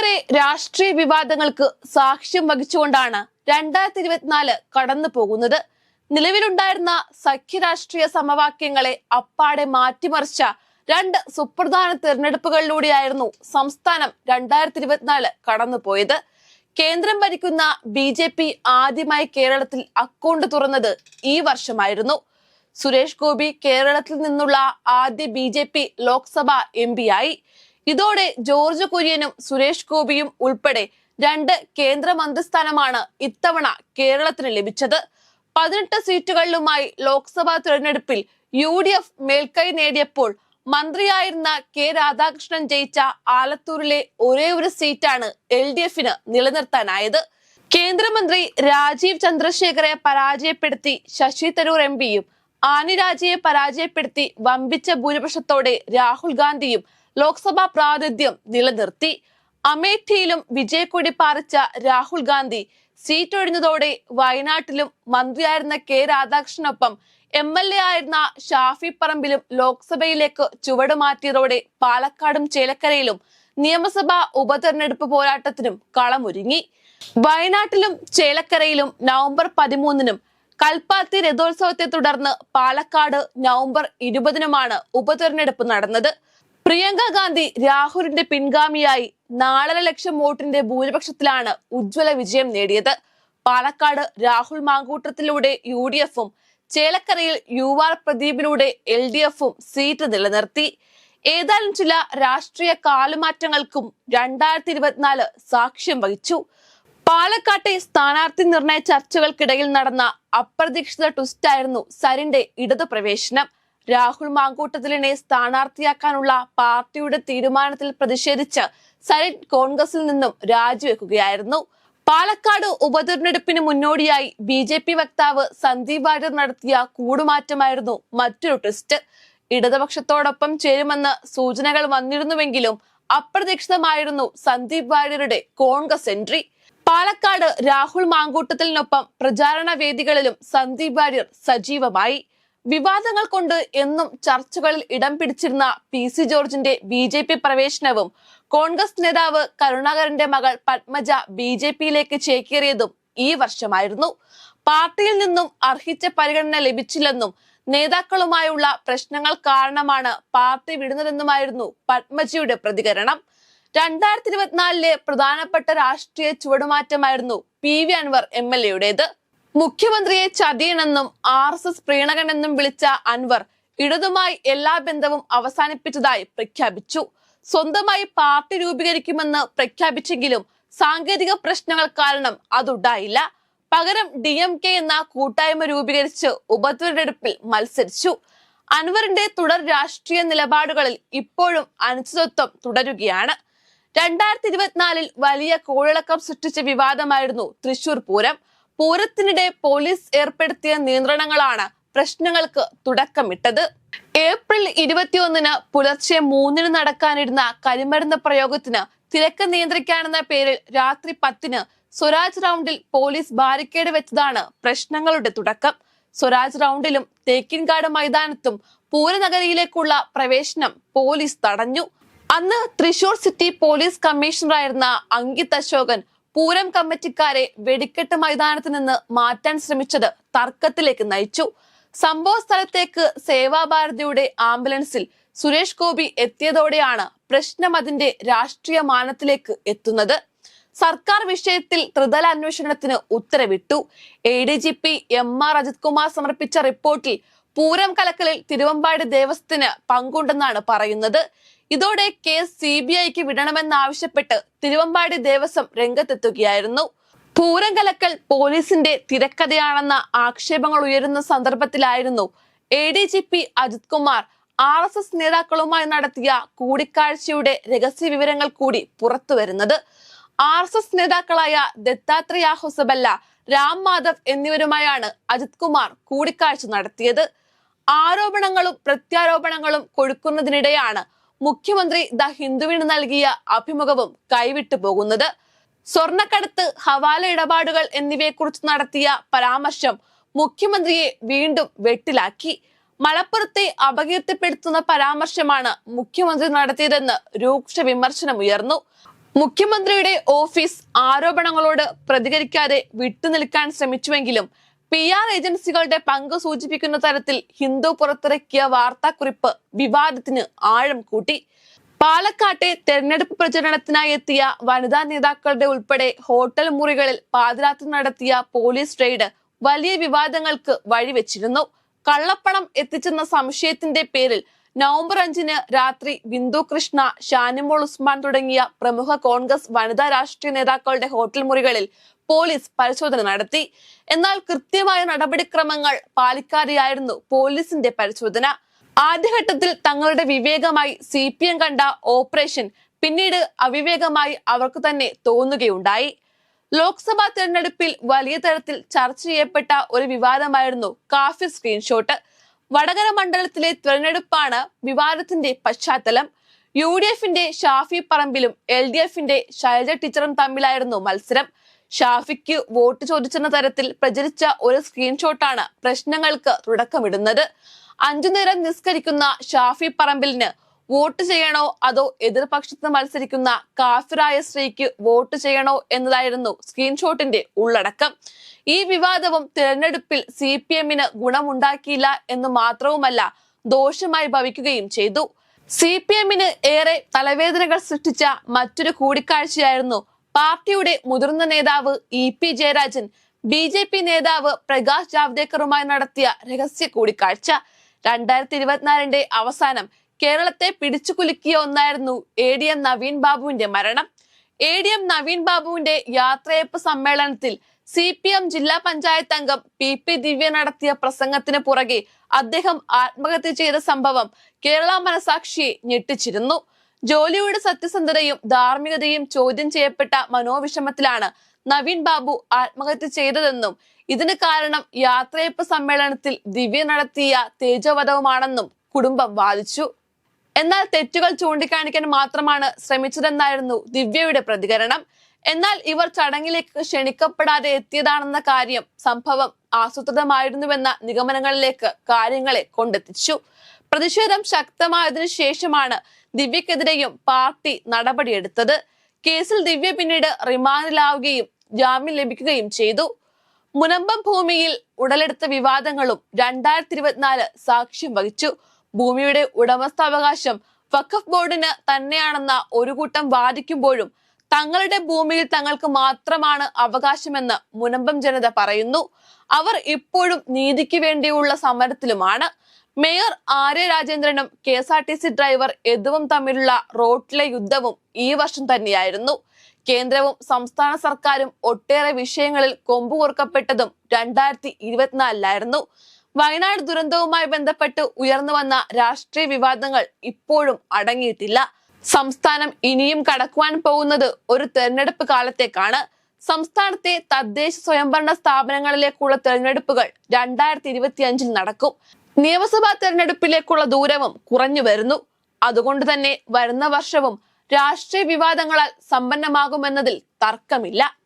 ഒട്ടേറെ രാഷ്ട്രീയ വിവാദങ്ങൾക്ക് സാക്ഷ്യം വഹിച്ചുകൊണ്ടാണ് രണ്ടായിരത്തി ഇരുപത്തിനാല് കടന്നു പോകുന്നത്. നിലവിലുണ്ടായിരുന്ന സഖ്യരാഷ്ട്രീയ സമവാക്യങ്ങളെ അപ്പാടെ മാറ്റിമറിച്ച രണ്ട് സുപ്രധാന തിരഞ്ഞെടുപ്പുകളിലൂടെയായിരുന്നു സംസ്ഥാനം രണ്ടായിരത്തി ഇരുപത്തിനാല് കടന്നുപോയത് കേന്ദ്രം ഭരിക്കുന്ന ബി ജെ പി ആദ്യമായി കേരളത്തിൽ അക്കൗണ്ട് തുറന്നത് ഈ വർഷമായിരുന്നു. സുരേഷ് ഗോപി കേരളത്തിൽ നിന്നുള്ള ആദ്യ B J P Lok Sabha M ആയി. ഇതോടെ ജോർജ് കുര്യനും സുരേഷ് ഗോപിയും ഉൾപ്പെടെ രണ്ട് കേന്ദ്ര മന്ത്രിസ്ഥാനമാണ് ഇത്തവണ കേരളത്തിന് ലഭിച്ചത്. പതിനെട്ട് സീറ്റുകളിലുമായി ലോക്സഭാ തിരഞ്ഞെടുപ്പിൽ യു ഡി എഫ് മേൽക്കൈ നേടിയപ്പോൾ മന്ത്രിയായിരുന്ന കെ രാധാകൃഷ്ണൻ ജയിച്ച ആലത്തൂരിലെ ഒരേ ഒരു സീറ്റാണ് എൽ ഡി എഫിന് നിലനിർത്താനായത്. കേന്ദ്രമന്ത്രി രാജീവ് ചന്ദ്രശേഖരെ പരാജയപ്പെടുത്തി ശശി തരൂർ എം പിയും ആനി രാജയെ പരാജയപ്പെടുത്തി വമ്പിച്ച ഭൂരിപക്ഷത്തോടെ രാഹുൽ ഗാന്ധിയും ലോക്സഭാ പ്രാതിനിധ്യം നിലനിർത്തി. അമേഠിയിലും വിജയക്കൊടി പാറിച്ച രാഹുൽ ഗാന്ധി സീറ്റ് ഒഴിഞ്ഞതോടെ വയനാട്ടിലും മന്ത്രിയായിരുന്ന കെ രാധാകൃഷ്ണനൊപ്പം എം എൽ എ ആയിരുന്ന ഷാഫി പറമ്പിലും ലോക്സഭയിലേക്ക് ചുവടുമാറ്റിയതോടെ പാലക്കാടും ചേലക്കരയിലും നിയമസഭാ ഉപതെരഞ്ഞെടുപ്പ് പോരാട്ടത്തിനും കളമൊരുങ്ങി. വയനാട്ടിലും ചേലക്കരയിലും നവംബർ പതിമൂന്നിനും കൽപ്പാത്തി രഥോത്സവത്തെ തുടർന്ന് പാലക്കാട് നവംബർ ഇരുപതിനുമാണ് ഉപതെരഞ്ഞെടുപ്പ് നടന്നത്. പ്രിയങ്ക ഗാന്ധി രാഹുലിന്റെ പിൻഗാമിയായി നാലര ലക്ഷം വോട്ടിന്റെ ഭൂരിപക്ഷത്തിലാണ് ഉജ്ജ്വല വിജയം നേടിയത്. പാലക്കാട് രാഹുൽ മാങ്കൂട്ടത്തിലൂടെ യു ഡി എഫും ചേലക്കരയിൽ യു ആർ പ്രദീപിലൂടെ എൽ ഡി എഫും സീറ്റ് നിലനിർത്തി. ഏതായാലും ചില രാഷ്ട്രീയ കാലുമാറ്റങ്ങൾക്കും രണ്ടായിരത്തി ഇരുപത്തിനാല് സാക്ഷ്യം വഹിച്ചു. പാലക്കാട്ടെ സ്ഥാനാർത്ഥി നിർണയ ചർച്ചകൾക്കിടയിൽ നടന്ന അപ്രതീക്ഷിത ട്വിസ്റ്റായിരുന്നു സരിന്റെ ഇടതു പ്രവേശനം രാഹുൽ മാങ്കൂട്ടത്തിലിനെ സ്ഥാനാർത്ഥിയാക്കാനുള്ള പാർട്ടിയുടെ തീരുമാനത്തിൽ പ്രതിഷേധിച്ച് സരിത് കോൺഗ്രസിൽ നിന്നും രാജിവെക്കുകയായിരുന്നു. പാലക്കാട് ഉപതെരഞ്ഞെടുപ്പിന് മുന്നോടിയായി ബി ജെ പി വക്താവ് സന്ദീപ് വാര്യർ നടത്തിയ കൂടുമാറ്റമായിരുന്നു മറ്റൊരു ട്വിസ്റ്റ്. ഇടതുപക്ഷത്തോടൊപ്പം ചേരുമെന്ന് സൂചനകൾ വന്നിരുന്നുവെങ്കിലും അപ്രതീക്ഷിതമായിരുന്നു സന്ദീപ് വാര്യരുടെ കോൺഗ്രസ് എൻട്രി. പാലക്കാട് രാഹുൽ മാങ്കൂട്ടത്തിനൊപ്പം പ്രചാരണ വേദികളിലും സന്ദീപ് വാര്യർ സജീവമായി. വിവാദങ്ങൾ കൊണ്ട് എന്നും ചർച്ചകളിൽ ഇടം പിടിച്ചിരുന്ന പി സി ജോർജിന്റെ ബി ജെ പി പ്രവേശനവും കോൺഗ്രസ് നേതാവ് കരുണാകരന്റെ മകൾ പത്മജ ബി ജെ പിയിലേക്ക് ചേക്കേറിയതും ഈ വർഷമായിരുന്നു. പാർട്ടിയിൽ നിന്നും അർഹിച്ച പരിഗണന ലഭിച്ചില്ലെന്നും നേതാക്കളുമായുള്ള പ്രശ്നങ്ങൾ കാരണമാണ് പാർട്ടി വിടുന്നതെന്നുമായിരുന്നു പത്മജിയുടെ പ്രതികരണം. രണ്ടായിരത്തി ഇരുപത്തിനാലിലെ പ്രധാനപ്പെട്ട രാഷ്ട്രീയ ചുവടുമാറ്റമായിരുന്നു P V Anvar M L എയുടേത്. മുഖ്യമന്ത്രിയെ ചതിയനെന്നും ആർ എസ് എസ് പ്രീണകനെന്നും വിളിച്ച അൻവർ ഇടതുമായി എല്ലാ ബന്ധവും അവസാനിപ്പിച്ചതായി പ്രഖ്യാപിച്ചു. സ്വന്തമായി പാർട്ടി രൂപീകരിക്കുമെന്ന് പ്രഖ്യാപിച്ചെങ്കിലും സാങ്കേതിക പ്രശ്നങ്ങൾ കാരണം അതുണ്ടായില്ല. പകരം ഡി എം കെ എന്ന കൂട്ടായ്മ രൂപീകരിച്ച് ഉപതെരഞ്ഞെടുപ്പിൽ മത്സരിച്ചു. അൻവറിന്റെ തുടർ രാഷ്ട്രീയ നിലപാടുകളിൽ ഇപ്പോഴും അനിശ്ചിതത്വം തുടരുകയാണ്. രണ്ടായിരത്തി ഇരുപത്തിനാലിൽ വലിയ കോഴിളക്കം സൃഷ്ടിച്ച വിവാദമായിരുന്നു തൃശൂർ പൂരം. പൂരത്തിനിടെ പോലീസ് ഏർപ്പെടുത്തിയ നിയന്ത്രണങ്ങളാണ് പ്രശ്നങ്ങൾക്ക് തുടക്കമിട്ടത്. ഏപ്രിൽ ഇരുപത്തിയൊന്നിന് പുലർച്ചെ മൂന്നിന് നടക്കാനിരുന്ന കരിമരുന്ന് പ്രയോഗത്തിന് തിരക്ക് നിയന്ത്രിക്കാനെന്ന പേരിൽ രാത്രി പത്തിന് സ്വരാജ് റൗണ്ടിൽ പോലീസ് ബാരിക്കേഡ് വെച്ചതാണ് പ്രശ്നങ്ങളുടെ തുടക്കം. സ്വരാജ് റൗണ്ടിലും തേക്കിൻകാട് മൈതാനത്തും പൂരനഗരിയിലേക്കുള്ള പ്രവേശനം പോലീസ് തടഞ്ഞു. അന്ന് തൃശൂർ സിറ്റി പോലീസ് കമ്മീഷണറായിരുന്ന അങ്കിത് അശോകൻ പൂരം കമ്മിറ്റിക്കാരെ വെടിക്കെട്ട് മൈതാനത്ത് നിന്ന് മാറ്റാൻ ശ്രമിച്ചത് തർക്കത്തിലേക്ക് നയിച്ചു. സംഭവ സ്ഥലത്തേക്ക് സേവാഭാരതിയുടെ ആംബുലൻസിൽ സുരേഷ് ഗോപി എത്തിയതോടെയാണ് പ്രശ്നം അതിന്റെ രാഷ്ട്രീയ മാനത്തിലേക്ക് എത്തുന്നത്. സർക്കാർ വിഷയത്തിൽ ത്രിതല അന്വേഷണത്തിന് ഉത്തരവിട്ടു. A D G P M R Ajith Kumar സമർപ്പിച്ച റിപ്പോർട്ടിൽ പൂരം കലക്കലിൽ തിരുവമ്പാടി ദേവസ്ഥത്തിന് പങ്കുണ്ടെന്നാണ് പറയുന്നത്. ഇതോടെ കേസ് സി ബി ഐക്ക് വിടണമെന്നാവശ്യപ്പെട്ട് തിരുവമ്പാടി ദേവസ്വം രംഗത്തെത്തുകയായിരുന്നു. പൂരം കലക്കൽ പോലീസിന്റെ തിരക്കഥയാണെന്ന ആക്ഷേപങ്ങൾ ഉയരുന്ന സന്ദർഭത്തിലായിരുന്നു A D G P Ajith Kumar R S S നേതാക്കളുമായി നടത്തിയ കൂടിക്കാഴ്ചയുടെ രഹസ്യ വിവരങ്ങൾ കൂടി പുറത്തുവരുന്നത് ആർ എസ് എസ് നേതാക്കളായ ദത്താത്രേയ ഹൊസബല്ല രാം മാധവ് എന്നിവരുമായാണ് അജിത് കുമാർ കൂടിക്കാഴ്ച നടത്തിയത്. ആരോപണങ്ങളും പ്രത്യാരോപണങ്ങളും കൊടുക്കുന്നതിനിടെയാണ് മുഖ്യമന്ത്രി ദ ഹിന്ദുവിന് നൽകിയ അഭിമുഖവും കൈവിട്ടു പോകുന്നത്. സ്വർണക്കടത്ത് ഹവാല ഇടപാടുകൾ എന്നിവയെക്കുറിച്ച് നടത്തിയ പരാമർശം മുഖ്യമന്ത്രിയെ വീണ്ടും വെട്ടിലാക്കി. മലപ്പുറത്തെ അപകീർത്തിപ്പെടുത്തുന്ന പരാമർശമാണ് മുഖ്യമന്ത്രി നടത്തിയതെന്ന് രൂക്ഷ വിമർശനമുയർന്നു മുഖ്യമന്ത്രിയുടെ ഓഫീസ് ആരോപണങ്ങളോട് പ്രതികരിക്കാതെ വിട്ടുനിൽക്കാൻ ശ്രമിച്ചുവെങ്കിലും പി ആർ ഏജൻസികളുടെ പങ്ക് സൂചിപ്പിക്കുന്ന തരത്തിൽ ഹിന്ദു പുറത്തിറക്കിയ വാർത്താക്കുറിപ്പ് വിവാദത്തിന് ആഴം കൂട്ടി. പാലക്കാട്ടെ തെരഞ്ഞെടുപ്പ് പ്രചരണത്തിനായി എത്തിയ വനിതാ നേതാക്കളുടെ ഉൾപ്പെടെ ഹോട്ടൽ മുറികളിൽ പാതിരാത്രി നടത്തിയ പോലീസ് റെയ്ഡ് വലിയ വിവാദങ്ങൾക്ക് വഴിവെച്ചിരുന്നു. കള്ളപ്പണം എത്തിച്ചെന്ന സംശയത്തിന്റെ പേരിൽ നവംബർ അഞ്ചിന് രാത്രി ബിന്ദു കൃഷ്ണ ഷാനിമോൾ ഉസ്മാൻ തുടങ്ങിയ പ്രമുഖ കോൺഗ്രസ് വനിതാ രാഷ്ട്രീയ നേതാക്കളുടെ ഹോട്ടൽ മുറികളിൽ പോലീസ് പരിശോധന നടത്തി. എന്നാൽ കൃത്യമായ നടപടിക്രമങ്ങൾ പാലിക്കാതെയായിരുന്നു പോലീസിന്റെ പരിശോധന. ആദ്യഘട്ടത്തിൽ തങ്ങളുടെ വിവേകമായി സി കണ്ട ഓപ്പറേഷൻ പിന്നീട് അവിവേകമായി അവർക്ക് തന്നെ തോന്നുകയുണ്ടായി. ലോക്സഭാ തെരഞ്ഞെടുപ്പിൽ വലിയ തരത്തിൽ ചർച്ച ചെയ്യപ്പെട്ട ഒരു വിവാദമായിരുന്നു കാഫി സ്ക്രീൻഷോട്ട്. വടകര മണ്ഡലത്തിലെ തെരഞ്ഞെടുപ്പാണ് വിവാദത്തിന്റെ പശ്ചാത്തലം. യു ഡി എഫിന്റെ ഷാഫി പറമ്പിലും എൽ ഡി എഫിന്റെ ശൈലജ ടീച്ചറും തമ്മിലായിരുന്നു മത്സരം. ഷാഫിക്ക് വോട്ട് ചോദിച്ചെന്ന തരത്തിൽ പ്രചരിച്ച ഒരു സ്ക്രീൻഷോട്ടാണ് പ്രശ്നങ്ങൾക്ക് തുടക്കമിടുന്നത്. അഞ്ചു നേരം നിസ്കരിക്കുന്ന ഷാഫി പറമ്പിലിന് വോട്ട് ചെയ്യണോ അതോ എതിർപക്ഷത്ത് മത്സരിക്കുന്ന കാഫിറായ സ്ത്രീക്ക് വോട്ട് ചെയ്യണോ എന്നതായിരുന്നു സ്ക്രീൻഷോട്ടിന്റെ ഉള്ളടക്കം. ഈ വിവാദവും തിരഞ്ഞെടുപ്പിൽ സി പി എമ്മിന് ഗുണമുണ്ടാക്കിയില്ല എന്ന് മാത്രവുമല്ല ദോഷമായി ഭവിക്കുകയും ചെയ്തു. സി പി എമ്മിന് ഏറെ തലവേദനകൾ സൃഷ്ടിച്ച മറ്റൊരു കൂടിക്കാഴ്ചയായിരുന്നു പാർട്ടിയുടെ മുതിർന്ന നേതാവ് E P Jayarajan B J P നേതാവ് പ്രകാശ് ജാവ്ദേക്കറുമായി നടത്തിയ രഹസ്യ കൂടിക്കാഴ്ച. രണ്ടായിരത്തി ഇരുപത്തിനാലിന്റെ അവസാനം കേരളത്തെ പിടിച്ചുകുലുക്കിയ ഒന്നായിരുന്നു എ ഡി എം നവീൻ ബാബുവിന്റെ മരണം. എ ഡി എം നവീൻ ബാബുവിന്റെ യാത്രയപ്പ് സമ്മേളനത്തിൽ സി പി എം ജില്ലാ പഞ്ചായത്ത് അംഗം പി പി ദിവ്യ നടത്തിയ പ്രസംഗത്തിന് പുറകെ അദ്ദേഹം ആത്മഹത്യ ചെയ്ത സംഭവം കേരള മനസാക്ഷിയെ ഞെട്ടിച്ചിരുന്നു. ജോലിയുടെ സത്യസന്ധതയും ധാർമ്മികതയും ചോദ്യം ചെയ്യപ്പെട്ട മനോവിഷമത്തിലാണ് നവീൻ ബാബു ആത്മഹത്യ ചെയ്തതെന്നും ഇതിന് കാരണം യാത്രയപ്പ് സമ്മേളനത്തിൽ ദിവ്യ നടത്തിയ തേജോവധവുമാണെന്നും കുടുംബം വാദിച്ചു. എന്നാൽ തെറ്റുകൾ ചൂണ്ടിക്കാണിക്കാൻ മാത്രമാണ് ശ്രമിച്ചതെന്നായിരുന്നു ദിവ്യയുടെ പ്രതികരണം. എന്നാൽ ഇവർ ചടങ്ങിലേക്ക് ക്ഷണിക്കപ്പെടാതെ എത്തിയതാണെന്ന കാര്യം സംഭവം ആസൂത്രിതമായിരുന്നുവെന്ന നിഗമനങ്ങളിലേക്ക് കാര്യങ്ങളെ കൊണ്ടെത്തിച്ചു. പ്രതിഷേധം ശക്തമായതിനു ശേഷമാണ് ദിവ്യക്കെതിരെയും പാർട്ടി നടപടിയെടുത്തത്. കേസിൽ ദിവ്യ പിന്നീട് റിമാൻഡിലാവുകയും ജാമ്യം ലഭിക്കുകയും ചെയ്തു. മുനമ്പം ഭൂമിയിൽ ഉടലെടുത്ത വിവാദങ്ങളും രണ്ടായിരത്തി ഇരുപത്തിനാല് സാക്ഷ്യം വഹിച്ചു. ഭൂമിയുടെ ഉടമസ്ഥാവകാശം വഖഫ് ബോർഡിന് തന്നെയാണെന്ന ഒരു കൂട്ടം വാദിക്കുമ്പോഴും തങ്ങളുടെ ഭൂമിയിൽ തങ്ങൾക്ക് മാത്രമാണ് അവകാശമെന്ന് മുനമ്പം ജനത പറയുന്നു. അവർ ഇപ്പോഴും നീതിക്ക് വേണ്ടിയുള്ള സമരത്തിലുമാണ്. Mayor Arya രാജേന്ദ്രനും K S R T C driver യദുവും തമ്മിലുള്ള റോട്ടിലെ യുദ്ധവും ഈ വർഷം തന്നെയായിരുന്നു. കേന്ദ്രവും സംസ്ഥാന സർക്കാരും ഒട്ടേറെ വിഷയങ്ങളിൽ കൊമ്പു കൊറുക്കപ്പെട്ടതും രണ്ടായിരത്തി ഇരുപത്തിനാലിലായിരുന്നു വയനാട് ദുരന്തവുമായി ബന്ധപ്പെട്ട് ഉയർന്നു വന്ന രാഷ്ട്രീയ വിവാദങ്ങൾ ഇപ്പോഴും അടങ്ങിയിട്ടില്ല. സംസ്ഥാനം ഇനിയും കടക്കുവാൻ പോകുന്നത് ഒരു തെരഞ്ഞെടുപ്പ് കാലത്തേക്കാണ്. സംസ്ഥാനത്തെ തദ്ദേശ സ്വയംഭരണ സ്ഥാപനങ്ങളിലേക്കുള്ള തെരഞ്ഞെടുപ്പുകൾ രണ്ടായിരത്തി ഇരുപത്തിയഞ്ചിൽ നടക്കും. നിയമസഭാ തെരഞ്ഞെടുപ്പിലേക്കുള്ള ദൂരവും കുറഞ്ഞു വരുന്നു. അതുകൊണ്ട് തന്നെ വരുന്ന വർഷവും രാഷ്ട്രീയ വിവാദങ്ങളാൽ സമ്പന്നമാകുമെന്നതിൽ തർക്കമില്ല.